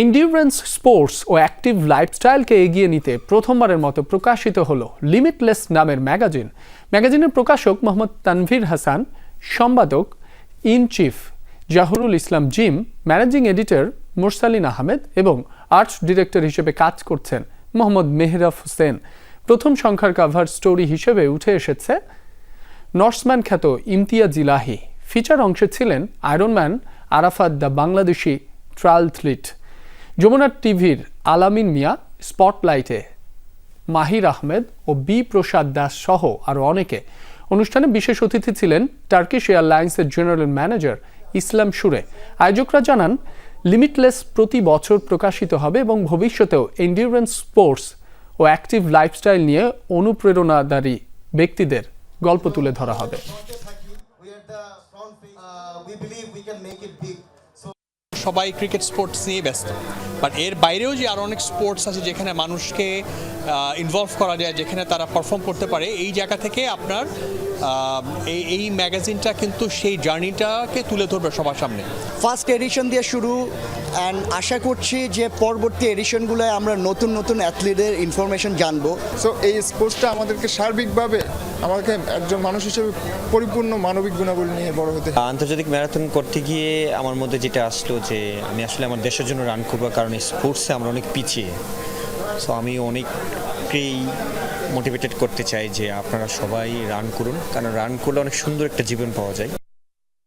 Endurance sports ও active লাইফস্টাইলকে এগিয়ে নিতে প্রথমবারের মতো প্রকাশিত হলো লিমিটলেস নামের ম্যাগাজিন। ম্যাগাজিনের প্রকাশক মোহাম্মদ তানভীর হাসান, সম্পাদক in chief Zahurul Islam Jim, managing editor Mursalin Ahmed এবং আর্টস ডিরেক্টর হিসেবে কাজ করছেন মোহাম্মদ মেহরাফ হোসেন। প্রথম সংখ্যার কাভার স্টোরি হিসেবে উঠে এসেছে নর্সম্যান খ্যাত ইমতিয়াজ ইলাহি। ফিচার অংশে ছিলেন Ironman Arafat the Bangladeshi triathlete যমুনার টিভির আলামিন মিয়া, স্পটলাইটে মাহির আহমেদ ও বি প্রসাদ দাস সহ আরও অনেকে। অনুষ্ঠানে বিশেষ অতিথি ছিলেন টার্কিশ এয়ারলাইন্সের জেনারেল ম্যানেজার ইসলাম সুরে। আয়োজকরা জানান লিমিটলেস প্রতি বছর প্রকাশিত হবে এবং ভবিষ্যতেও এন্ডিউরেন্স স্পোর্টস ও অ্যাক্টিভ লাইফস্টাইল নিয়ে অনুপ্রেরণাদারী ব্যক্তিদের গল্প তুলে ধরা হবে। সবাই ক্রিকেট স্পোর্টস নিয়ে ব্যস্ত। বাট এর বাইরেও যে আরও অনেক স্পোর্টস আছে যেখানে মানুষকে ইনভলভ করা যায় যেখানে তারা পারফর্ম করতে পারে এই জায়গা থেকে আপনার এই এই ম্যাগাজিনটা কিন্তু সেই জার্নিটাকে তুলে ধরবে সবার সামনে। ফার্স্ট এডিশন দিয়ে শুরু অ্যান্ড আশা করছি যে পরবর্তী এডিশনগুলোয় আমরা নতুন নতুন অ্যাথলিটদের ইনফরমেশন জানব। সো এই স্পোর্টসটা আমাদেরকে সার্বিকভাবে আমাকে একজন মানুষ হিসেবে পরিপূর্ণ মানবিক গুণাবলী নিয়ে বড় হতে আন্তর্জাতিক ম্যারাথন করতে গিয়ে আমার মধ্যে যেটা আসলো যে আমি আসলে আমার দেশের জন্য রান করব, কারণ স্পোর্টসে আমরা অনেক পিছিয়ে। সো আমি অনেককেই মোটিভেটেড করতে চাই যে আপনারা সবাই রান করুন, কারণ রান করলে অনেক সুন্দর একটা জীবন পাওয়া যায়।